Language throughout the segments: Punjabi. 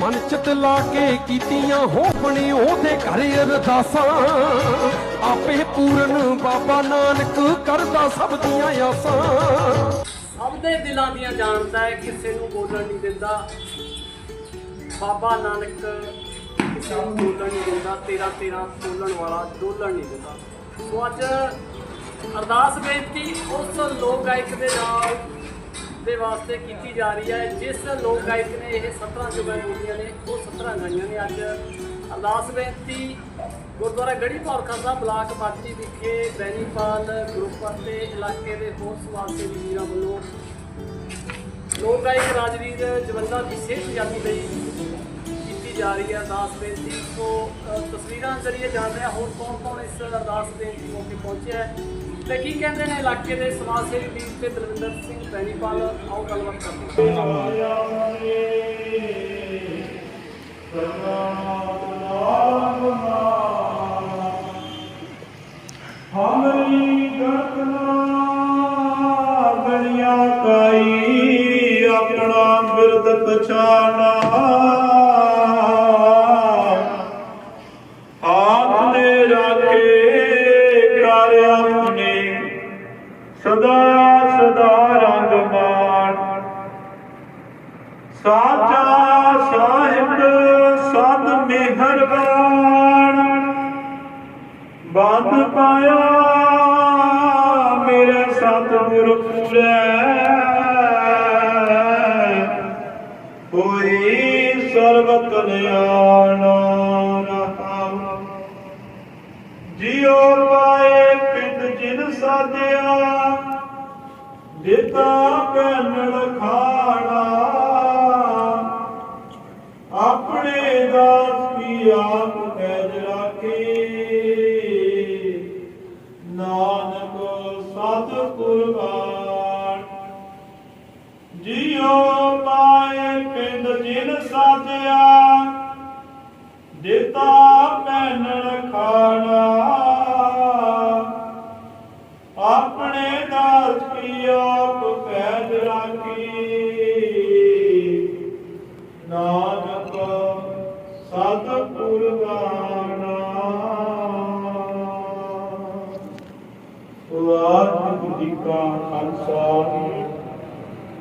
ਮਨ ਚਿਤ ਲਾ ਕੇ ਕੀਤੀਆਂ ਹੋਪਣੀ ਉਹਦੇ ਘਰ ਅਰਦਾਸਾਂ। ਆਪੇ ਪੂਰਨ ਬਾਬਾ ਨਾਨਕ ਕਰਦਾ ਸਭ ਦੀਆਂ ਆਸਾਂ। ਸਭ ਦੇ ਦਿਲਾਂ ਦੀਆਂ ਜਾਣਦਾ ਹੈ, ਕਿਸੇ ਨੂੰ ਬੋਲਣ ਨਹੀਂ ਦਿੰਦਾ। ਬਾਬਾ ਨਾਨਕ ਕਿਸੇ ਨੂੰ ਬੋਲਣ ਨਹੀਂ ਦਿੰਦਾ, ਤੇਰਾ ਤੇਰਾ ਬੋਲਣ ਵਾਲਾ ਡੋਲਣ ਨਹੀਂ ਦਿੰਦਾ। ਸੋ ਅੱਜ ਅਰਦਾਸ ਬੇਨਤੀ, ਉਸ ਲੋਕ ਗਾਇਕ ਦੇ ਨਾਲ ਦੇ ਵਾਸਤੇ ਕੀਤੀ ਜਾ ਰਹੀ ਹੈ। ਜਿਸ ਲੋਕ ਗਾਇਕ ਨੇ ਇਹ 17 ਜੁਗਾਂ ਬੋਲੀਆਂ ਨੇ, ਉਹ 17 ਗਾਈਆਂ ਨੇ ਅੱਜ। ਅਰਦਾਸ ਬੇਨਤੀ, ਗੁਰਦੁਆਰਾ ਗੜੀ ਪੌਰਖਾ ਸਾਹਿਬ ਬਲਾਕ ਬਾਟੀ ਵਿਖੇ ਬੈਨੀਪਾਲ ਗਰੁੱਪ ਅਤੇ ਇਲਾਕੇ ਦੇ ਹੋਰ ਸਮਾਜ ਸੇਵੀ ਵੀਰਾਂ ਵੱਲੋਂ ਲੋਕ ਗਾਇਕ ਰਾਜਵੀਰ ਜਵੰਦਾ ਦੀ ਸਿਹਤ ਜਾਤੀ ਲਈ ਜਾ ਰਹੀ ਹੈ ਅਰਦਾਸ ਬੇਨਤੀ। ਸੋ ਤਸਵੀਰਾਂ ਜ਼ਰੀਏ ਜਾਣਦੇ ਹਾਂ। ਹੋਰ ਕੌਣ ਕੌਣ ਇਸ ਅਰਦਾਸ ਬੇਨਤੀ ਮੌਕੇ ਪਹੁੰਚਿਆ ਹੈ? ਤੇ ਕੀ ਕਹਿੰਦੇ ਨੇ ਇਲਾਕੇ ਦੇ ਸਮਾਜ ਸੇਵੀ ਵੀਰ ਤੇ ਦਲਵਿੰਦਰ ਸਿੰਘ ਬੈਨੀਪਾਲ ਆਓ ਗੱਲਬਾਤ ਕਰਦੇ ਹਾਂ। ਹਮਰੀ ਗਤਨਾ ਗਣਿਆ ਕਾਈ, ਆਪਣਾ ਬਿਰਦ ਪਛਾਣਾ ਬੰਦ ਪਾਇਆ, ਮੇਰੇ ਸਤਿਗੁਰ ਪੂਰੈ ਹੋਈ ਸਰਬ ਕਲਿਆਣ ਰਹਾਉ ਜਿਉ ਪਾਏ ਪਿੰਡ ਜਿਨ ਸਾਧਿਆ ਦਿੱਤਾ ਪੈਨਣ ਖਾਣਾ ਆਪਣੇ ਦਾਸ ਕੀ ਨਾਨਕ ਸਤ ਕੁਰਬਾਨਾ ਵਾਹਿਗੁਰੂ ਜੀ ਕਾ ਖਾਲਸਾ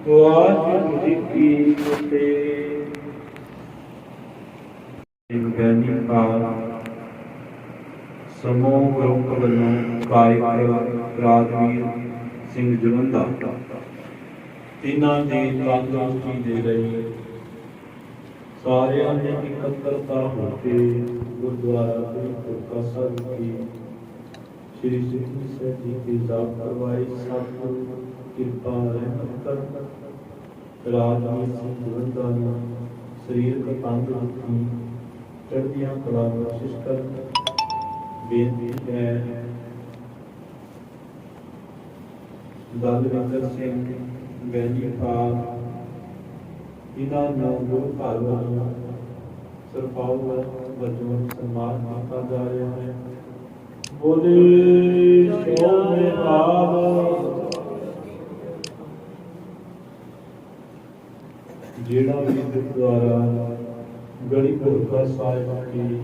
ਵਾਹਿਗੁਰੂ ਜੀ ਕੀ ਫਤਿਹ। ਗਿਆਨੀ ਕਾਲ ਸਮੂਹ ਗਰੁੱਪ ਵੱਲੋਂ ਗਾਇਕ ਰਾਜਵੀਰ ਸਿੰਘ ਜਲੰਧਰ। ਤਿੰਨਾਂ ਦੀ ਤੰਦਰੁਸਤੀ ਦੇ ਲਈ ਸਾਰਿਆਂ ਨੇ ਇਕੱਤਰਤਾ ਹੋ ਕੇ ਗੁਰਦੁਆਰਾ ਸ੍ਰੀ ਗੁਰਕਾ ਸਾਹਿਬ ਦੀ ਸ੍ਰੀ ਸਿੱਖੀ ਸਾਹਿਬ ਜੀ ਦੀ ਜ਼ਾਤ ਕਰਵਾਈ। ਸਤਿਗੁਰ ਕਿਰਪਾ ਰਹਿਮਤ ਕਰ। ਰਾਜਵੀਰ ਸਿੰਘ ਜਵੰਦਾ ਨੂੰ ਸਰੀਰਕ ਤੰਦਰੁਸਤੀ ਚੜ੍ਹਦੀਆਂ ਕਲਾ ਬਖਸ਼ਿਸ਼ ਕਰ। ਬੇਨਤੀ ਹੈ ਦਲਵਿੰਦਰ ਸਿੰਘ ਬੈਣੀ ਪਾਲ ਇਹਨਾਂ ਨੂੰ ਗੁਰੂ ਘਰ ਵੱਲੋਂ ਸਰਪਾਉ ਵਜੋਂ ਸਨਮਾਨ ਕੀਤਾ ਜਾ ਰਿਹਾ ਹੈ। ਬੋਲੇ ਸੋਨੇ ਆਲ ਜਿਹੜਾ ਵੀ ਗੁਰਦੁਆਰਾ ਗੜੀ ਪੁਰਖਾ ਸਾਹਿਬ ਦੀ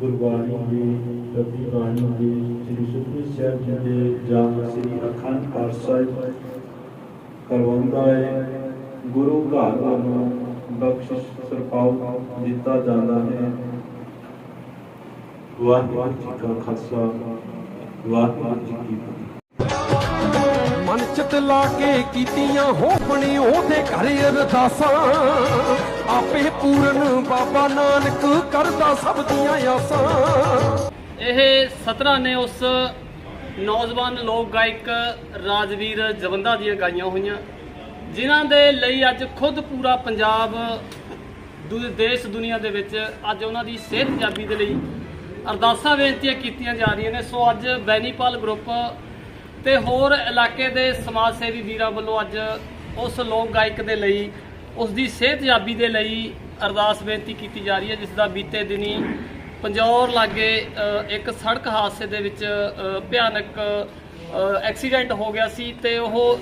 ਗੁਰਬਾਣੀ ਦੀ ਰਤੀ ਬਾਣੀ ਦੀ, ਸ੍ਰੀ ਸੁਖਮਨੀ ਸਾਹਿਬ ਜੀ ਦੇ ਜਾਂ ਸ੍ਰੀ ਅਖੰਡ ਪਾਠ ਸਾਹਿਬ ਕਰਵਾਉਂਦਾ ਹੈ ਗੁਰੂ ਘਰ ਵੱਲੋਂ ਬਖਸ਼ਿਸ਼ ਸਰਪਾਉ ਦਿੱਤਾ ਜਾਂਦਾ ਹੈ। ਵਾਹਿਗੁਰੂ ਜੀ ਕਾ ਖਾਲਸਾ ਵਾਹਿਗੁਰੂ ਜੀ ਕੀ ਫਤਿਹ। ਮਨ ਚਿਤ ਲਾ ਕੇ ਕੀਤੀਆਂ ਹੋਪਣੀ ਉਹਦੇ ਘਰ ਅਰਦਾਸਾਂ। ਆਪੇ ਪੂਰਨ ਬਾਬਾ ਨਾਨਕ ਕਰਦਾ ਸਭ ਦੀਆਂ ਆਸਾਂ। ਇਹ 17 ਨੇ ਉਸ ਨੌਜਵਾਨ ਲੋਕ ਗਾਇਕ ਰਾਜਵੀਰ ਜਵੰਦਾ ਦੀਆਂ ਗਾਈਆਂ ਹੋਈਆਂ। ਜਿਨ੍ਹਾਂ ਦੇ ਲਈ ਅੱਜ ਖੁਦ ਪੂਰਾ ਪੰਜਾਬ ਦੂ- ਦੇਸ਼ ਦੁਨੀਆ ਦੇ ਵਿੱਚ ਅੱਜ ਉਹਨਾਂ ਦੀ ਸਿਹਤਯਾਬੀ ਦੇ ਲਈ ਅਰਦਾਸਾਂ ਬੇਨਤੀਆਂ ਕੀਤੀਆਂ ਜਾ ਰਹੀਆਂ ਨੇ। ਸੋ ਅੱਜ ਬੈਨੀਪਾਲ ਗਰੁੱਪ ਤੇ ਹੋਰ ਇਲਾਕੇ ਦੇ ਸਮਾਜ ਸੇਵੀ ਵੀਰਾਂ ਵੱਲੋਂ ਅੱਜ ਉਸ ਲੋਕ ਗਾਇਕ ਦੇ ਲਈ, ਉਸ ਦੀ ਸਿਹਤਯਾਬੀ ਦੇ ਲਈ ਅਰਦਾਸ ਬੇਨਤੀ ਕੀਤੀ ਜਾ ਰਹੀ ਹੈ, ਜਿਸ ਦਾ ਬੀਤੇ ਦਿਨੀ ਪੰਜੌਰ ਲਾਗੇ ਇੱਕ ਸੜਕ ਹਾਦਸੇ ਦੇ ਵਿੱਚ ਭਿਆਨਕ ਐਕਸੀਡੈਂਟ ਹੋ ਗਿਆ ਸੀ ਤੇ ਉਹ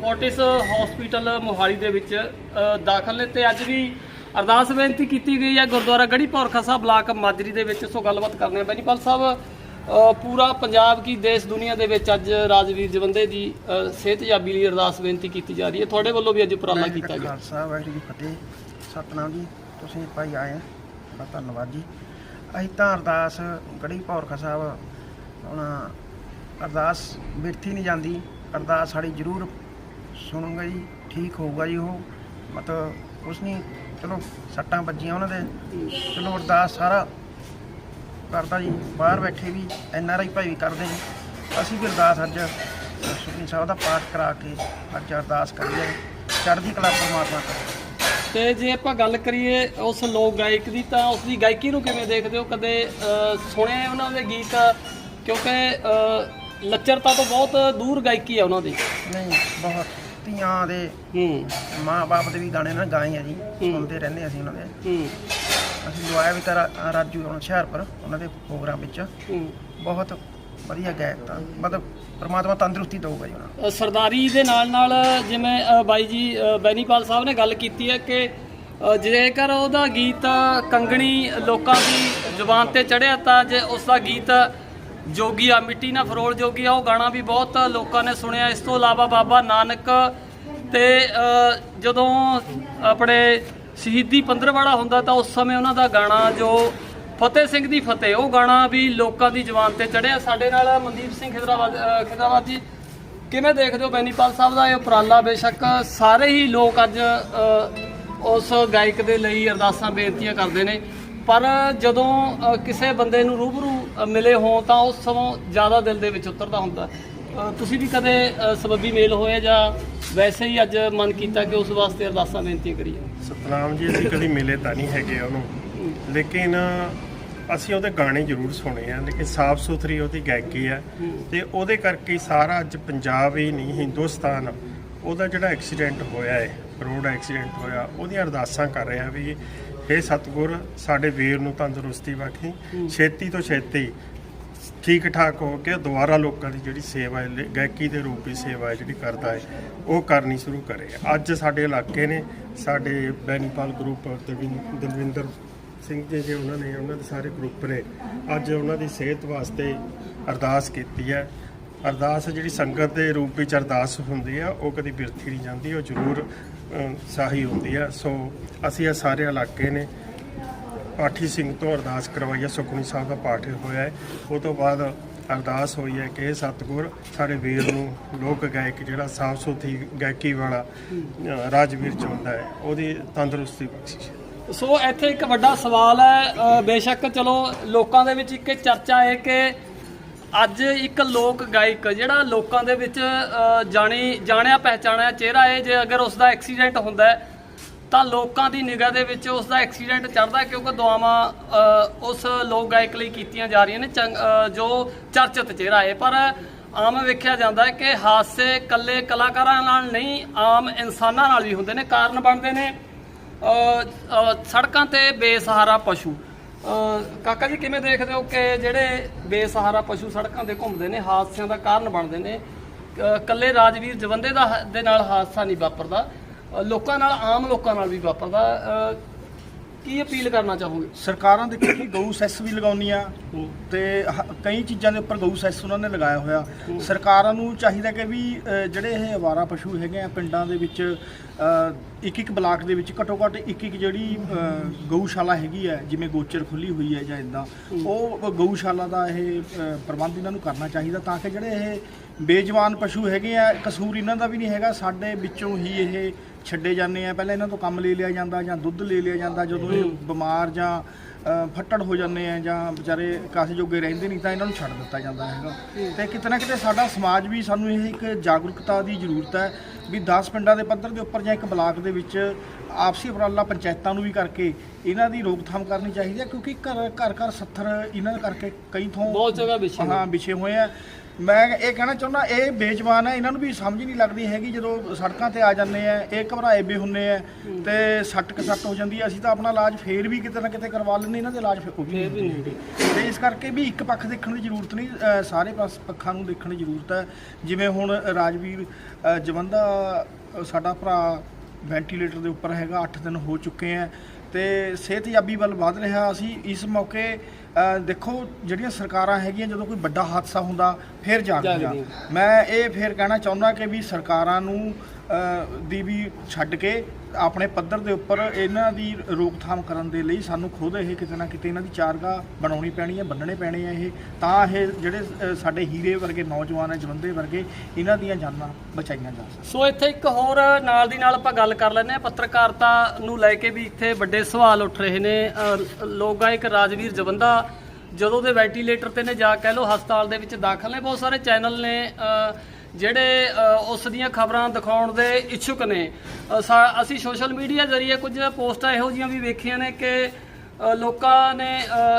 ਫੋਰਟਿਸ ਹਸਪੀਟਲ ਮੋਹਾਲੀ ਦੇ ਵਿੱਚ ਦਾਖਲ ਨੇ ਤੇ ਅੱਜ ਵੀ ਅਰਦਾਸ ਬੇਨਤੀ ਕੀਤੀ ਗਈ ਹੈ ਗੁਰਦੁਆਰਾ ਗੜੀ ਪੌਰਖਾ ਸਾਹਿਬ ਬਲਾਕ ਮਾਜਰੀ ਦੇ ਵਿੱਚ। ਸੋ ਗੱਲਬਾਤ ਕਰਨੇ ਆ ਬੈਨੀਪਾਲ ਸਾਹਿਬ ਪੂਰਾ ਪੰਜਾਬ ਕੀ ਦੇਸ਼ ਦੁਨੀਆ ਦੇ ਵਿੱਚ ਅੱਜ ਰਾਜਵੀਰ ਜਵੰਦੇ ਦੀ ਸਿਹਤਯਾਬੀ ਲਈ ਅਰਦਾਸ ਬੇਨਤੀ ਕੀਤੀ ਜਾ ਰਹੀ ਹੈ। ਤੁਹਾਡੇ ਵੱਲੋਂ ਵੀ ਅੱਜ ਉਪਰਾਲਾ ਕੀਤਾ ਗਿਆ। ਖਾਲਸਾ ਵਾਹਿਗੁਰੂ ਜੀ ਫਤਿਹ। ਸਤਨਾਮ ਜੀ ਤੁਸੀਂ ਭਾਈ ਆਏ ਆ। ਧੰਨਵਾਦ ਜੀ। ਅਸੀਂ ਤਾਂ ਅਰਦਾਸ ਗੜੀ ਪੌਰਖਾ ਸਾਹਿਬ ਹੁਣ ਅਰਦਾਸ ਬਿਰਥੀ ਨਹੀਂ ਜਾਂਦੀ। ਅਰਦਾਸ ਸਾਡੀ ਜ਼ਰੂਰ ਸੁਣੂਗਾ ਜੀ, ਠੀਕ ਹੋਊਗਾ ਜੀ ਉਹ। ਮਤਲਬ ਕੁਛ ਨਹੀਂ, ਚਲੋ ਸੱਟਾਂ ਵੱਜੀਆਂ ਉਹਨਾਂ ਦੇ। ਚਲੋ ਅਰਦਾਸ ਸਾਰਾ ਕਰਦਾ ਜੀ, ਬਾਹਰ ਬੈਠੇ ਵੀ ਐਨ ਆਰ ਆਈ ਭਾਈ ਵੀ ਕਰਦੇ ਜੀ ਅਸੀਂ ਵੀ ਅਰਦਾਸ ਅੱਜ ਸੁਖਨੀ ਸਾਹਿਬ ਦਾ ਪਾਠ ਕਰਾ ਕੇ ਅੱਜ ਅਰਦਾਸ ਕਰੀਏ ਚੜ੍ਹਦੀ ਕਲਾ ਪਰਮਾਤਮਾ ਕਰੇ ਤੇ ਜੇ ਆਪਾਂ ਗੱਲ ਕਰੀਏ ਉਸ ਲੋਕ ਗਾਇਕ ਦੀ, ਤਾਂ ਉਸ ਦੀ ਗਾਇਕੀ ਨੂੰ ਕਿਵੇਂ ਦੇਖਦੇ ਹੋ? ਕਦੇ ਸੁਣਿਆ ਉਹਨਾਂ ਦੇ ਗੀਤ? ਕਿਉਂਕਿ ਲੱਚਰਤਾ ਤੋਂ ਬਹੁਤ ਦੂਰ ਗਾਇਕੀ ਹੈ ਉਹਨਾਂ ਦੀ। ਨਹੀਂ ਬਹੁਤ। ਧੀਆਂ ਦੇ ਹੂੰ। ਮਾਂ-ਬਾਪ ਦੇ ਵੀ ਗਾਣੇ ਨਾ ਗਾਏ ਆ ਜੀ ਸੁਣਦੇ ਰਹਿੰਦੇ ਅਸੀਂ ਉਹਨਾਂ ਦੇ। ਹੂੰ। ਅਸੀਂ ਲਵਾਇਆ ਵੀ ਤਾਂ ਰਾ- ਰਾਜੂ ਹੁਣ ਹੁਸ਼ਿਆਰਪੁਰ ਉਹਨਾਂ ਦੇ ਪ੍ਰੋਗਰਾਮ ਵਿੱਚ। ਹੂੰ। ਬਹੁਤ ਵਧੀਆ ਗਾਇਕ ਤਾਂ ਮਤਲਬ ਪਰਮਾਤਮਾ ਤੰਦਰੁਸਤੀ ਦਊਗਾ ਜੀ ਉਹਨਾਂ ਨੂੰ। ਅ, ਸਰਦਾਰੀ ਦੇ ਨਾਲ ਨਾਲ ਜਿਵੇਂ ਅ, ਬਾਈ ਜੀ ਅ, ਬੈਨੀਪਾਲ ਸਾਹਿਬ ਨੇ ਗੱਲ ਕੀਤੀ ਹੈ ਕਿ ਅ, ਜੇਕਰ ਉਹਦਾ ਗੀਤ ਕੰਗਣੀ ਲੋਕਾਂ ਦੀ ਜ਼ੁਬਾਨ ਤੇ ਚੜਿਆ ਤਾਂ ਜੇ ਉਸ ਦਾ ਗੀਤ ਜੋਗੀਆ ਮਿੱਟੀ ਨਾ ਫਰੋਲ ਜੋਗੀ ਆ ਉਹ ਗਾਣਾ ਵੀ ਬਹੁਤ ਲੋਕਾਂ ਨੇ ਸੁਣਿਆ। ਇਸ ਤੋਂ ਇਲਾਵਾ ਬਾਬਾ ਨਾਨਕ ਤੇ ਜਦੋਂ ਆਪਣੇ ਸ਼ਹੀਦੀ ਪੰਦਰਵਾੜਾ ਹੁੰਦਾ ਤਾਂ ਉਸ ਸਮੇਂ ਉਹਨਾਂ ਦਾ ਗਾਣਾ ਜੋ ਫਤਿਹ ਸਿੰਘ ਦੀ ਫਤਿਹ ਉਹ ਗਾਣਾ ਵੀ ਲੋਕਾਂ ਦੀ ਜ਼ੁਬਾਨ ਤੇ ਚੜਿਆ ਸਾਡੇ ਨਾਲ ਮਨਦੀਪ ਸਿੰਘ ਖਿਦਰਾਬਾਦ ਅ, ਖਿਦਰਾਬਾਦ ਜੀ ਕਿਵੇਂ ਦੇਖਦੇ ਹੋ ਬੈਨੀਪਾਲ ਸਾਹਿਬ ਦਾ ਇਹ ਉਪਰਾਲਾ? ਬੇਸ਼ੱਕ ਸਾਰੇ ਹੀ ਲੋਕ ਅੱਜ ਉਸ ਗਾਇਕ ਦੇ ਲਈ ਅਰਦਾਸਾਂ ਬੇਨਤੀਆਂ ਕਰਦੇ ਨੇ। ਪਰ ਜਦੋਂ ਅ, ਕਿਸੇ ਬੰਦੇ ਨੂੰ ਰੂਬਰੂ ਅ, ਮਿਲੇ ਹੋਣ ਤਾਂ ਉਸ ਸਮੋਂ ਜ਼ਿਆਦਾ ਦਿਲ ਦੇ ਵਿੱਚ ਉਤਰਦਾ ਹੁੰਦਾ। ਅ, ਤੁਸੀਂ ਵੀ ਕਦੇ ਅ, ਸਬੱਬੀ ਮੇਲ ਹੋਏ ਜਾਂ ਵੈਸੇ ਹੀ ਅੱਜ ਮਨ ਕੀਤਾ ਕਿ ਉਸ ਵਾਸਤੇ ਅਰਦਾਸਾਂ ਬੇਨਤੀਆਂ ਕਰੀਏ? ਸਤਨਾਮ ਜੀ ਅਸੀਂ ਕਦੀ ਮਿਲੇ ਤਾਂ ਨਹੀਂ ਹੈਗੇ ਉਹਨੂੰ। ਲੇਕਿਨ ਅਸੀਂ ਉਹਦੇ ਗਾਣੇ ਜ਼ਰੂਰ ਸੁਣੇ ਆ ਲੇਕਿਨ ਸਾਫ਼ ਸੁਥਰੀ ਉਹਦੀ ਗਾਇਕੀ ਆ। ਤੇ ਉਹਦੇ ਕਰਕੇ ਹੀ ਸਾਰਾ ਅੱਜ ਪੰਜਾਬ ਹੀ ਨਹੀਂ ਹਿੰਦੁਸਤਾਨ ਉਹਦਾ ਜਿਹੜਾ ਐਕਸੀਡੈਂਟ ਹੋਇਆ ਹੈ ਰੋਡ ਐਕਸੀਡੈਂਟ ਹੋਇਆ ਉਹਦੀਆਂ ਅਰਦਾਸਾਂ ਕਰ ਰਿਹਾ ਵੀ ਇਹ ਸਤਿਗੁਰ, ਸਾਡੇ ਵੀਰ ਨੂੰ ਤੰਦਰੁਸਤੀ ਬਖਸ਼ੀ। ਛੇਤੀ ਤੋਂ ਛੇਤੀ ਠੀਕ ਠਾਕ ਹੋ ਕੇ ਦੁਬਾਰਾ ਲੋਕਾਂ ਦੀ ਜਿਹੜੀ ਸੇਵਾ ਹੈ, ਲੇ- ਗਾਇਕੀ ਦੇ ਰੂਪ ਵਿੱਚ ਸੇਵਾ ਹੈ, ਜਿਹੜੀ ਕਰਦਾ ਹੈ, ਉਹ ਕਰਨੀ ਸ਼ੁਰੂ ਕਰੇ। ਅੱਜ ਸਾਡੇ ਇਲਾਕੇ ਨੇ, ਸਾਡੇ ਬੈਨੀਪਾਲ ਗਰੁੱਪ ਦਲਵਿੰ- ਦਲਵਿੰਦਰ ਸਿੰਘ ਜੀ ਜੇ, ਉਹਨਾਂ ਨੇ, ਉਹਨਾਂ ਦੇ ਸਾਰੇ ਗਰੁੱਪ ਨੇ ਅੱਜ ਉਹਨਾਂ ਦੀ ਸਿਹਤ ਵਾਸਤੇ ਅਰਦਾਸ ਕੀਤੀ ਹੈ। ਅਰਦਾਸ ਜਿਹੜੀ ਸੰਗਤ ਦੇ ਰੂਪ ਵਿੱਚ ਅਰਦਾਸ ਹੁੰਦੀ ਆ ਉਹ ਕਦੀ ਬਿਰਥੀ ਨਹੀਂ ਜਾਂਦੀ ਉਹ ਜ਼ਰੂਰ ਅ, ਸਾਹੀ ਹੁੰਦੀ ਆ। ਸੋ ਅਸੀਂ ਇਹ ਸਾਰੇ ਇਲਾਕੇ ਨੇ ਪਾਠੀ ਸਿੰਘ ਤੋਂ ਅਰਦਾਸ ਕਰਵਾਈ ਹੈ ਸੁਖਮਨੀ ਸਾਹਿਬ ਦਾ ਪਾਠ ਹੋਇਆ ਹੈ। ਉਹ ਤੋਂ ਬਾਅਦ ਅਰਦਾਸ ਹੋਈ ਹੈ ਕਿ ਇਹ ਸਤਿਗੁਰ ਸਾਡੇ ਵੀਰ ਨੂੰ ਲੋਕ ਗਾਇਕ ਜਿਹੜਾ ਸਾਫ਼ ਸੁਥਰੀ ਗਾਇਕੀ ਵਾਲਾ ਰਾਜਵੀਰ ਚਾਹੁੰਦਾ ਹੈ ਉਹਦੀ ਤੰਦਰੁਸਤੀ ਬਖਸ਼ਿਸ਼ ਸੋ ਇੱਥੇ ਇੱਕ ਵੱਡਾ ਸਵਾਲ ਹੈ ਬੇਸ਼ੱਕ ਚਲੋ ਲੋਕਾਂ ਦੇ ਵਿੱਚ ਇੱਕ ਚਰਚਾ ਹੈ ਕਿ ਅੱਜ ਇੱਕ ਲੋਕ ਗਾਇਕ, ਜਿਹੜਾ ਲੋਕਾਂ ਦੇ ਵਿੱਚ ਜਾਣੀ, ਜਾਣਿਆ, ਪਹਿਚਾਣਿਆ ਚਿਹਰਾ ਹੈ, ਜੇ ਅਗਰ ਉਸ ਦਾ ਐਕਸੀਡੈਂਟ ਹੁੰਦਾ ਹੈ, ਤਾਂ ਲੋਕਾਂ ਦੀ ਨਿਗਾਹ ਦੇ ਵਿੱਚ ਉਸ ਦਾ ਐਕਸੀਡੈਂਟ ਚੜਦਾ ਕਿਉਂਕਿ ਦੁਆਵਾਂ ਉਸ ਲੋਕ ਗਾਇਕ ਲਈ ਕੀਤੀਆਂ ਜਾ ਰਹੀਆਂ ਨੇ, ਚੰਗ- ਜੋ ਚਰਚਿਤ ਚਿਹਰਾ ਹੈ। ਪਰ ਆਮ ਵੇਖਿਆ ਜਾਂਦਾ ਹੈ ਕਿ ਹਾਦਸੇ ਕੱਲੇ ਕਲਾਕਾਰਾਂ ਨਾਲ ਨਹੀਂ, ਆਮ ਇਨਸਾਨਾਂ ਨਾਲ ਵੀ ਹੁੰਦੇ ਨੇ, ਕਾਰਨ ਬਣਦੇ ਨੇ ਸੜਕਾਂ ਤੇ ਬੇਸਹਾਰਾ ਪਸ਼ੂ। ਕਾਕਾ ਜੀ ਕਿਵੇਂ ਦੇਖਦੇ ਹੋ ਕਿ ਜਿਹੜੇ ਬੇਸਹਾਰਾ ਪਸ਼ੂ ਸੜਕਾਂ ਤੇ ਘੁੰਮਦੇ ਨੇ ਹਾਦਸਿਆਂ ਦਾ ਕਾਰਨ ਬਣਦੇ ਨੇ? ਅ, ਕੱਲੇ ਰਾਜਵੀਰ ਜਵੰਦੇ ਦਾ ਹ- ਦੇ ਨਾਲ ਹਾਦਸਾ ਨਹੀਂ ਵਾਪਰਦਾ ਲੋਕਾਂ ਨਾਲ ਆਮ ਲੋਕਾਂ ਨਾਲ ਵੀ ਵਾਪਰਦਾ। ਕੀ ਅਪੀਲ ਕਰਨਾ ਚਾਹੋਗੇ? ਸਰਕਾਰਾਂ ਦੇ ਕਿ ਗਊ ਸੈਸ ਵੀ ਲਗਾਉਣੀਆਂ ਤੇ ਹ- ਕਈ ਚੀਜ਼ਾਂ ਦੇ ਉੱਪਰ ਗਊ ਸੈਸ ਉਹਨਾਂ ਨੇ ਲਗਾਇਆ ਹੋਇਆ। ਸਰਕਾਰਾਂ ਨੂੰ ਚਾਹੀਦਾ ਕਿ ਵੀ ਅ, ਜਿਹੜੇ ਇਹ ਅਵਾਰਾ ਪਸ਼ੂ ਹੈਗੇ ਆ ਪਿੰਡਾਂ ਦੇ ਵਿੱਚ ਅ, ਇੱਕ ਇੱਕ ਬਲਾਕ ਦੇ ਵਿੱਚ ਘੱਟੋ ਘੱਟ ਇੱਕ ਇੱਕ ਜਿਹੜੀ ਅ, ਗਊਸ਼ਾਲਾ ਹੈਗੀ ਹੈ ਜਿਵੇਂ ਗੋਚਰ ਖੁੱਲੀ ਹੋਈ ਹੈ ਜਾਂ ਇਦਾਂ ਉਹ ਗਊਸ਼ਾਲਾ ਦਾ ਇਹ ਅ, ਪ੍ਰਬੰਧ ਇਹਨਾਂ ਨੂੰ ਕਰਨਾ ਚਾਹੀਦਾ ਤਾਂ ਕਿ ਜਿਹੜੇ ਇਹ ਬੇਜਵਾਨ ਪਸ਼ੂ ਹੈਗੇ ਆ ਕਸੂਰ ਇਹਨਾਂ ਦਾ ਵੀ ਨਹੀਂ ਹੈਗਾ ਸਾਡੇ ਵਿੱਚੋਂ ਹੀ ਇਹ ਛੱਡੇ ਜਾਂਦੇ ਆ ਪਹਿਲਾਂ ਇਹਨਾਂ ਤੋਂ ਕੰਮ ਲੈ ਲਿਆ ਜਾਂਦਾ ਜਾਂ ਦੁੱਧ ਲੈ ਲਿਆ ਜਾਂਦਾ ਜਦੋਂ ਇਹ ਬਿਮਾਰ ਜਾਂ ਅ, ਫੱਟੜ ਹੋ ਜਾਂਦੇ ਆ ਜਾਂ ਵਿਚਾਰੇ ਕਾਸੇ ਜੋਗੇ ਰਹਿੰਦੇ ਨਹੀਂ ਤਾਂ ਇਹਨਾਂ ਨੂੰ ਛੱਡ ਦਿੱਤਾ ਜਾਂਦਾ ਹੈਗਾ। ਤੇ ਕਿਤੇ ਨਾ ਕਿਤੇ ਸਾਡਾ ਸਮਾਜ ਵੀ ਸਾਨੂੰ ਇਹ ਇੱਕ ਜਾਗਰੂਕਤਾ ਦੀ ਜ਼ਰੂਰਤ ਹੈ ਵੀ 10 ਪਿੰਡਾਂ ਦੇ ਪੱਧਰ ਦੇ ਉੱਪਰ ਜਾਂ ਇੱਕ ਬਲਾਕ ਦੇ ਵਿੱਚ ਆਪਸੀ ਉਪਰਾਲਾ ਪੰਚਾਇਤਾਂ ਨੂੰ ਵੀ ਕਰਕੇ ਇਹਨਾਂ ਦੀ ਰੋਕਥਾਮ ਕਰਨੀ ਚਾਹੀਦੀ ਹੈ ਕਿਉਂਕਿ ਘਰ ਘਰ ਘਰ ਸੱਥਰ ਇਹਨਾਂ ਕਰਕੇ ਕਈ ਥੋਂ ਬਹੁਤ ਜਗ੍ਹਾ ਵਿਛੇ। ਹਾਂ ਵਿਛੇ ਹੋਏ ਆ। ਮੈਂ ਇਹ ਕਹਿਣਾ ਚਾਹੁੰਦਾ ਇਹ ਬੇਜਵਾਨ ਹੈ ਇਹਨਾਂ ਨੂੰ ਵੀ ਸਮਝ ਨਹੀਂ ਲੱਗਦੀ ਹੈਗੀ ਜਦੋਂ ਸੜਕਾਂ ਤੇ ਆ ਜਾਂਦੇ ਆ ਇਹ ਘਬਰਾਏ ਵੀ ਹੁੰਨੇ ਆ ਤੇ ਸੱਟ ਕ ਸੱਟ ਹੋ ਜਾਂਦੀ ਹੈ ਅਸੀਂ ਤਾਂ ਆਪਣਾ ਇਲਾਜ ਫੇਰ ਵੀ ਕਿਤੇ ਨਾ ਕਿਤੇ ਕਰਵਾ ਲੈਂਦੇ ਇਹਨਾਂ ਦੇ ਇਲਾਜ ਫੇਰ ਉਹ ਵੀ ਨਹੀਂ ਹੁੰਦੇ। ਤੇ ਇਸ ਕਰਕੇ ਵੀ ਇੱਕ ਪੱਖ ਦੇਖਣ ਦੀ ਜ਼ਰੂਰਤ ਨਹੀਂ ਅ, ਸਾਰੇ ਪਾਸ ਪੱਖਾਂ ਨੂੰ ਦੇਖਣ ਦੀ ਜ਼ਰੂਰਤ ਹੈ। ਜਿਵੇਂ ਹੁਣ ਰਾਜਵੀਰ ਅ, ਜਵੰਦਾ ਅ, ਸਾਡਾ ਭਰਾ ਵੈਂਟੀਲੇਟਰ ਦੇ ਉੱਪਰ ਹੈਗਾ 8 ਦਿਨ ਹੋ ਚੁੱਕੇ ਆ ਤੇ ਸਿਹਤਯਾਬੀ ਵੱਲ ਵਧ ਰਿਹਾ। ਅਸੀਂ ਇਸ ਮੌਕੇ ਅ, ਦੇਖੋ ਜਿਹੜੀਆਂ ਸਰਕਾਰਾਂ ਹੈਗੀਆਂ ਜਦੋਂ ਕੋਈ ਵੱਡਾ ਹਾਦਸਾ ਹੁੰਦਾ ਫਿਰ ਜਾਗਦੀਆਂ। ਮੈਂ ਇਹ ਫਿਰ ਕਹਿਣਾ ਚਾਹੁੰਦਾ ਕਿ ਵੀ ਸਰਕਾਰਾਂ ਨੂੰ ਦੀ ਵੀ ਛੱਡ ਕੇ ਆਪਣੇ ਪੱਧਰ ਦੇ ਉੱਪਰ ਇਹਨਾਂ ਦੀ ਰੋਕਥਾਮ ਕਰਨ ਦੇ ਲਈ ਸਾਨੂੰ ਖੁਦ ਇਹ ਕਿਤੇ ਨਾ ਕਿਤੇ ਇਹਨਾਂ ਦੀ ਚਾਰਗਾ ਬਣਾਉਣੀ ਪੈਣੀ ਹੈ ਬੰਨਣੇ ਪੈਣੇ ਆ ਇਹ। ਤਾਂ ਇਹ ਜਿਹੜੇ ਸਾਡੇ ਹੀਰੇ ਵਰਗੇ ਨੌਜਵਾਨ ਹੈ ਜਵੰਦੇ ਵਰਗੇ ਇਹਨਾਂ ਦੀਆਂ ਜਾਨਾਂ ਬਚਾਈਆਂ ਜਾ ਸਕਣ ਸੋ ਇੱਥੇ ਇੱਕ ਹੋਰ ਨਾਲ ਦੀ ਨਾਲ ਆਪਾਂ ਗੱਲ ਕਰ ਲੈਂਦੇ ਹਾਂ। ਪੱਤਰਕਾਰਤਾ ਨੂੰ ਲੈ ਕੇ ਵੀ ਇੱਥੇ ਵੱਡੇ ਸਵਾਲ ਉੱਠ ਰਹੇ ਨੇ। ਲੋਕ ਗਾਇਕ ਰਾਜਵੀਰ ਜਵੰਦਾ ਜਦੋਂ ਦੇ ਵੈਂਟੀਲੇਟਰ ਤੇ ਨੇ ਜਾ ਕਹਿ ਲੋ ਹਸਪਤਾਲ ਦੇ ਵਿੱਚ ਦਾਖਲ ਨੇ, ਬਹੁਤ ਸਾਰੇ ਚੈਨਲ ਨੇ ਜਿਹੜੇ ਉਸ ਦੀਆਂ ਖਬਰਾਂ ਦਿਖਾਉਣ ਦੇ ਇੱਛੁਕ ਨੇ। ਸਾ- ਅਸੀਂ ਸੋਸ਼ਲ ਮੀਡੀਆ ਜ਼ਰੀਏ ਕੁਝ ਪੋਸਟਾਂ ਇਹੋ ਜਿਹੀਆਂ ਵੀ ਵੇਖੀਆਂ ਨੇ ਕਿ ਲੋਕਾਂ ਨੇ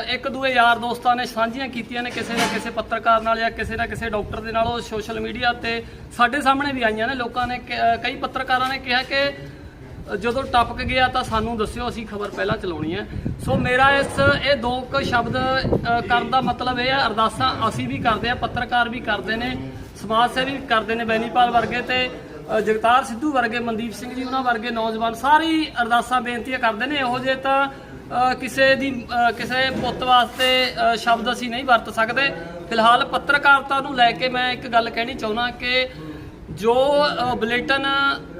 ਇੱਕ ਦੂਏ ਯਾਰ ਦੋਸਤਾਂ ਨੇ ਸਾਂਝੀਆਂ ਕੀਤੀਆਂ ਨੇ ਕਿਸੇ ਨਾ ਕਿਸੇ ਪੱਤਰਕਾਰ ਨਾਲ ਜਾਂ ਕਿਸੇ ਨਾ ਕਿਸੇ ਡਾਕਟਰ ਦੇ ਨਾਲ, ਉਹ ਸੋਸ਼ਲ ਮੀਡੀਆ ਤੇ ਸਾਡੇ ਸਾਹਮਣੇ ਵੀ ਆਈਆਂ ਨੇ। ਲੋਕਾਂ ਨੇ ਕਈ ਪੱਤਰਕਾਰਾਂ ਨੇ ਕਿਹਾ ਕਿ ਜਦੋਂ ਟਪਕ ਗਿਆ ਤਾਂ ਸਾਨੂੰ ਦੱਸਿਓ, ਅਸੀਂ ਖਬਰ ਪਹਿਲਾਂ ਚਲਾਉਣੀ ਹੈ। ਸੋ ਮੇਰਾ ਇਸ, ਇਹ ਦੋ ਕੁ ਸ਼ਬਦ ਕਰਨ ਦਾ ਮਤਲਬ ਇਹ ਹੈ, ਅਰਦਾਸਾਂ ਅਸੀਂ ਵੀ ਕਰਦੇ ਆ ਪੱਤਰਕਾਰ ਵੀ ਕਰਦੇ ਨੇ, ਸਮਾਜ ਸੇਵੀ ਵੀ ਕਰਦੇ ਨੇ ਬੈਨੀਪਾਲ ਵਰਗੇ ਤੇ ਜਗਤਾਰ ਸਿੱਧੂ ਵਰਗੇ, ਮਨਦੀਪ ਸਿੰਘ ਜੀ ਉਹਨਾਂ ਵਰਗੇ ਨੌਜਵਾਨ ਸਾਰੀ ਅਰਦਾਸਾਂ ਬੇਨਤੀਆਂ ਕਰਦੇ ਨੇ। ਇਹੋ ਜਿਹੇ ਤਾਂ ਕਿਸੇ ਦੀ ਕਿਸੇ ਪੁੱਤ ਵਾਸਤੇ ਸ਼ਬਦ ਅਸੀਂ ਨਹੀਂ ਵਰਤ ਸਕਦੇ। ਫਿਲਹਾਲ ਪੱਤਰਕਾਰਤਾ ਨੂੰ ਲੈ ਕੇ ਮੈਂ ਇੱਕ ਗੱਲ ਕਹਿਣੀ ਚਾਹੁੰਦਾ ਕਿ ਜੋ ਬੁਲੇਟਨ ਬੁਲੇਟਿਨ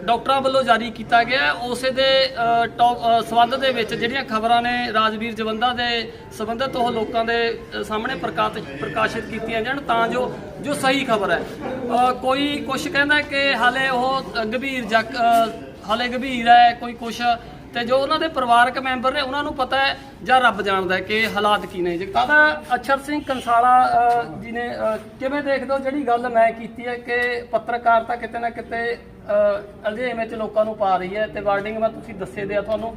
ਡਾਕਟਰਾਂ ਵੱਲੋਂ ਜਾਰੀ ਕੀਤਾ ਗਿਆ ਉਸੇ ਦੇ ਅ, ਸੰਬੰਧ ਦੇ ਵਿੱਚ ਜਿਹੜੀਆਂ ਖਬਰਾਂ ਨੇ ਰਾਜਵੀਰ ਜਵੰਦਾ ਦੇ ਸੰਬੰਧਿਤ ਉਹ ਲੋਕਾਂ ਦੇ ਸਾਹਮਣੇ ਪ੍ਰਕਾਸ਼ ਪ੍ਰਕਾਸ਼ਿਤ ਕੀਤੀਆਂ ਜਾਣ ਤਾਂ ਜੋ ਜੋ ਸਹੀ ਖਬਰ ਹੈ। ਕੋਈ ਕੁਝ ਕਹਿੰਦਾ ਕਿ ਹਾਲੇ ਉਹ ਗੰਭੀਰ ਜਖ ਹਾਲੇ ਗੰਭੀਰ ਹੈ ਕੋਈ ਕੁਛ ਤੇ ਜੋ ਉਹਨਾਂ ਦੇ ਪਰਿਵਾਰਕ ਮੈਂਬਰ ਨੇ ਉਹਨਾਂ ਨੂੰ ਪਤਾ ਹੈ ਜਾਂ ਰੱਬ ਜਾਣਦਾ ਹੈ ਕਿ ਹਾਲਾਤ ਕੀ ਨੇ। ਜਗਤਾਰ ਅਛਰ ਸਿੰਘ ਕੰਸਾਲਾ ਜੀ ਨੇ ਕਿਵੇਂ ਦੇਖਦੇ ਹੋ? ਜਿਹੜੀ ਗੱਲ ਮੈਂ ਕੀਤੀ ਹੈ ਕਿ ਪੱਤਰਕਾਰਤਾ ਕਿਤੇ ਨਾ ਕਿਤੇ ਅ, ਅਲਝੇਵੇਂ ਚ ਲੋਕਾਂ ਨੂੰ ਪਾ ਰਹੀ ਹੈ ਤੇ ਵਾਰਡਿੰਗ ਮੈਂ ਤੁਸੀਂ ਦੱਸੇ ਦਿਆ ਤੁਹਾਨੂੰ।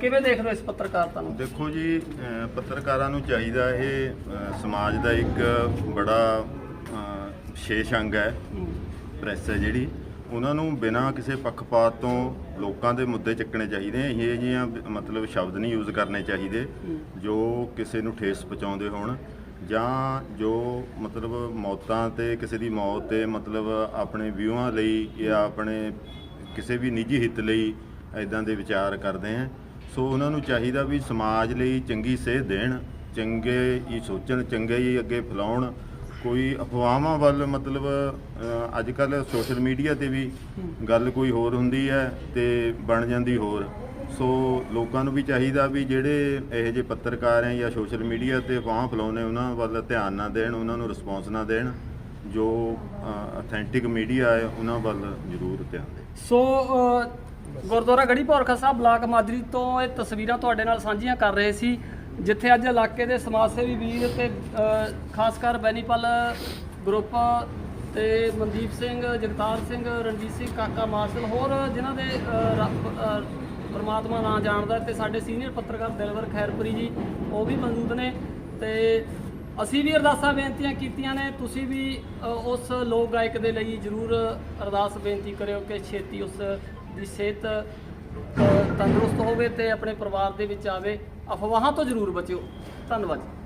ਕਿਵੇਂ ਦੇਖਦੇ ਹੋ ਇਸ ਪੱਤਰਕਾਰਤਾ ਨੂੰ? ਦੇਖੋ ਜੀ ਪੱਤਰਕਾਰਾਂ ਨੂੰ ਚਾਹੀਦਾ ਇਹ ਸਮਾਜ ਦਾ ਇੱਕ ਬੜਾ ਵਿਸ਼ੇਸ਼ ਅੰਗ ਹੈ। ਪ੍ਰੈਸ ਹੈ ਜਿਹੜੀ। ਉਹਨਾਂ ਨੂੰ ਬਿਨਾਂ ਕਿਸੇ ਪੱਖਪਾਤ ਤੋਂ ਲੋਕਾਂ ਦੇ ਮੁੱਦੇ ਚੱਕਣੇ ਚਾਹੀਦੇ ਇਹ ਜਿਹੀਆਂ ਮਤਲਬ ਸ਼ਬਦ ਨਹੀਂ ਯੂਜ਼ ਕਰਨੇ ਚਾਹੀਦੇ, ਜੋ ਕਿਸੇ ਨੂੰ ਠੇਸ ਪਹੁੰਚਾਉਂਦੇ ਹੋਣ ਜਾਂ ਜੋ ਮਤਲਬ ਮੌਤਾਂ ਤੇ ਕਿਸੇ ਦੀ ਮੌਤ ਤੇ ਮਤਲਬ ਆਪਣੇ ਵਿਊਆਂ ਲਈ ਜਾਂ ਆਪਣੇ ਕਿਸੇ ਵੀ ਨਿੱਜੀ ਹਿੱਤ ਲਈ ਐਦਾਂ ਦੇ ਵਿਚਾਰ ਕਰਦੇ ਆ। ਸੋ ਉਹਨਾਂ ਨੂੰ ਚਾਹੀਦਾ ਵੀ ਸਮਾਜ ਲਈ ਚੰਗੀ ਸੇਧ ਦੇਣ, ਚੰਗੇ ਹੀ ਸੋਚਣ, ਚੰਗੇ ਹੀ ਅੱਗੇ ਫੈਲਾਉਣ ਕੋਈ ਅਫਵਾਹਾਂ ਵੱਲ ਮਤਲਬ ਅੱਜ ਕੱਲ ਸੋਸ਼ਲ ਮੀਡੀਆ ਤੇ ਵੀ ਗੱਲ ਕੋਈ ਹੋਰ ਹੁੰਦੀ ਹੈ ਤੇ ਬਣ ਜਾਂਦੀ ਹੋਰ। ਸੋ ਲੋਕਾਂ ਨੂੰ ਵੀ ਚਾਹੀਦਾ ਵੀ ਜਿਹੜੇ ਇਹੋ ਜਿਹੇ ਪੱਤਰਕਾਰ ਹੈ ਜਾਂ ਸੋਸ਼ਲ ਮੀਡੀਆ ਤੇ ਅਫਵਾਹਾਂ ਫੈਲਾਉਂਦੇ ਉਹਨਾਂ ਵੱਲ ਧਿਆਨ ਨਾ ਦੇਣ ਉਹਨਾਂ ਨੂੰ ਰਿਸਪੌਂਸ ਨਾ ਦੇਣ ਜੋ ਅਥੈਂਟਿਕ ਮੀਡੀਆ ਹੈ ਉਹਨਾਂ ਵੱਲ ਜ਼ਰੂਰ ਧਿਆਨ ਦੇਣ। ਸੋ ਗੁਰਦੁਆਰਾ ਗੜੀ ਭੌਰਖਾ ਸਾਹਿਬ ਬਲਾਕ ਮਾਜਰੀ ਤੋਂ ਇਹ ਤਸਵੀਰਾਂ ਤੁਹਾਡੇ ਨਾਲ ਸਾਂਝੀਆਂ ਕਰ ਰਹੇ ਸੀ। ਜਿੱਥੇ ਅੱਜ ਇਲਾਕੇ ਦੇ ਸਮਾਜ ਸੇਵੀ ਵੀਰ ਤੇ ਖਾਸ ਕਰ ਬੈਨੀਪਲ ਗਰੁੱਪ ਤੇ ਮਨਦੀਪ ਸਿੰਘ, ਜਗਤਾਰ ਸਿੰਘ, ਰਣਜੀਤ ਸਿੰਘ, ਕਾਕਾ ਮਾਰਸ਼ਲ, ਹੋਰ ਜਿਨ੍ਹਾਂ ਦੇ ਪਰਮਾਤਮਾ ਨਾਂ ਜਾਣਦਾ ਤੇ ਸਾਡੇ ਸੀਨੀਅਰ ਪੱਤਰਕਾਰ ਦਿਲਵਰ ਖੈਰਪੁਰੀ ਜੀ, ਉਹ ਵੀ ਮੌਜੂਦ ਨੇ। ਤੇ ਅਸੀਂ ਵੀ ਅਰਦਾਸਾਂ ਬੇਨਤੀਆਂ ਕੀਤੀਆਂ ਨੇ। ਤੁਸੀਂ ਵੀ ਉਸ ਲੋਕ ਗਾਇਕ ਦੇ ਲਈ ਜਰੂਰ ਅਰਦਾਸ ਬੇਨਤੀ ਕਰਿਓ ਕਿ ਛੇਤੀ ਉਸ ਦੀ ਸਿਹਤ ਤੰਦਰੁਸਤ ਹੋਵੇ ਤੇ ਆਪਣੇ ਪਰਿਵਾਰ ਦੇ ਵਿੱਚ ਆਵੇ। ਅਫਵਾਹਾਂ ਤੋਂ ਜਰੂਰ ਬਚਿਓ। ਧੰਨਵਾਦ ਜੀ।